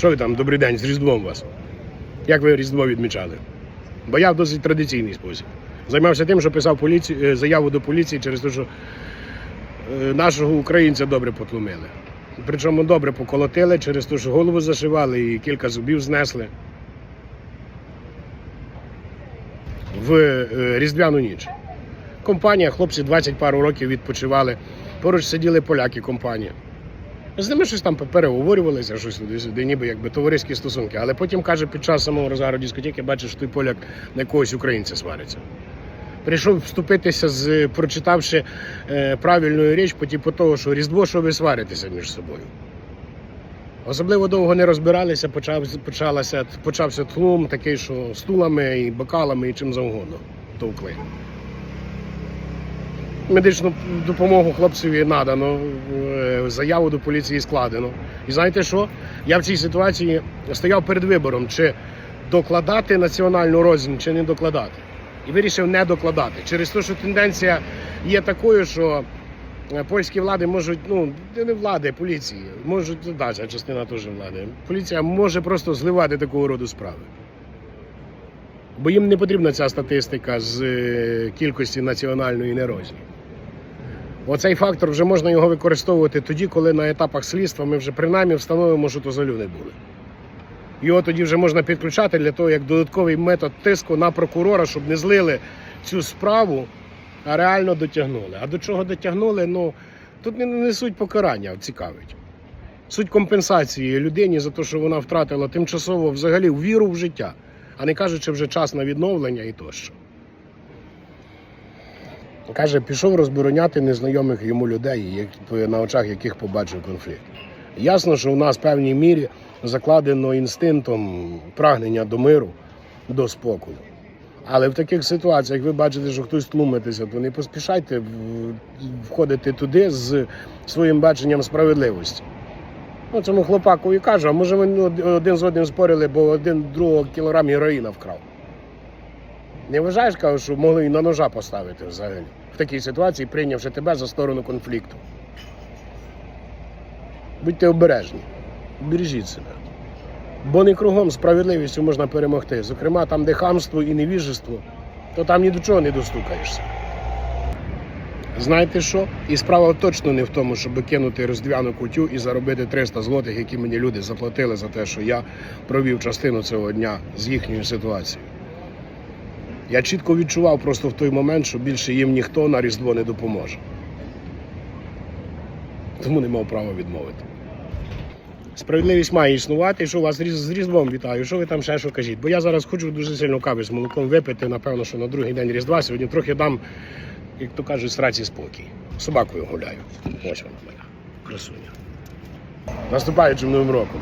Що ви там, добрий день, з Різдвом вас? Як ви Різдво відмічали? Бо я в досить традиційний спосіб. Займався тим, що писав поліцію, е, заяву до поліції через те, що е, нашого українця добре потлумили. Причому добре поколотили через те, що голову зашивали і кілька зубів знесли. В е, Різдвяну ніч. Компанія, хлопці 20 пару років відпочивали. Поруч сиділи поляки, компанія. З ними щось там переговорювалися, щось туди-сюди, ніби якби товариські стосунки. Але потім каже, під час самого розгару дискотеки бачиш, той поляк на якогось українця свариться. Прийшов вступитися, з, прочитавши е, правильну річ по типу того, що Різдво, що ви сваритеся між собою. Особливо довго не розбиралися, почав, почалася, почався тлум такий, що стулами і бокалами і чим завгодно товкли. Медичну допомогу хлопцеві надано, е, заяву до поліції складено. І знаєте що? Я в цій ситуації стояв перед вибором, чи докладати національну рознь, чи не докладати. І вирішив не докладати. Через те, що тенденція є такою, що е, польські влади можуть, ну не влади, поліції, можуть, да, ця частина теж влади. Поліція може просто зливати такого роду справи. Бо їм не потрібна ця статистика з е, кількості національної нерозні. Оцей фактор вже можна його використовувати тоді, коли на етапах слідства ми вже принаймні встановимо, що то за люди були. Його тоді вже можна підключати для того, як додатковий метод тиску на прокурора, щоб не злили цю справу, а реально дотягнули. А до чого дотягнули? Ну тут не, не суть покарання цікавить. Суть компенсації людині за те, що вона втратила тимчасово взагалі віру в життя, а не кажучи вже час на відновлення і тощо. Каже, пішов розбороняти незнайомих йому людей, на очах яких побачив конфлікт. Ясно, що у нас в певній мірі закладено інстинктом прагнення до миру, до спокою. Але в таких ситуаціях ви бачите, що хтось тлумитися, то не поспішайте входити туди з своїм баченням справедливості. Ну, цьому хлопаку і кажу, а може вони один з одним спорили, бо один другого кілограм героїна вкрав. Не вважаєш, кажу, що могли і на ножа поставити взагалі в такій ситуації, прийнявши тебе за сторону конфлікту. Будьте обережні, бережіть себе. Бо не кругом справедливістю можна перемогти. Зокрема, там, де хамство і невіжество, то там ні до чого не достукаєшся. Знаєте що? І справа точно не в тому, щоб кинути роздвяну кутю і заробити 300 злотих, які мені люди заплатили за те, що я провів частину цього дня з їхньою ситуацією. Я чітко відчував просто в той момент, що більше їм ніхто на Різдво не допоможе. Тому не мав права відмовити. Справедливість має існувати. Що вас з Різдвом вітаю? Що ви там ще що кажіть? Бо я зараз хочу дуже сильно кави з молоком випити. Напевно, що на другий день Різдва сьогодні трохи дам, як то кажуть, сраці спокій. Собакою гуляю. Ось вона моя красуня. Наступаючим новим роком.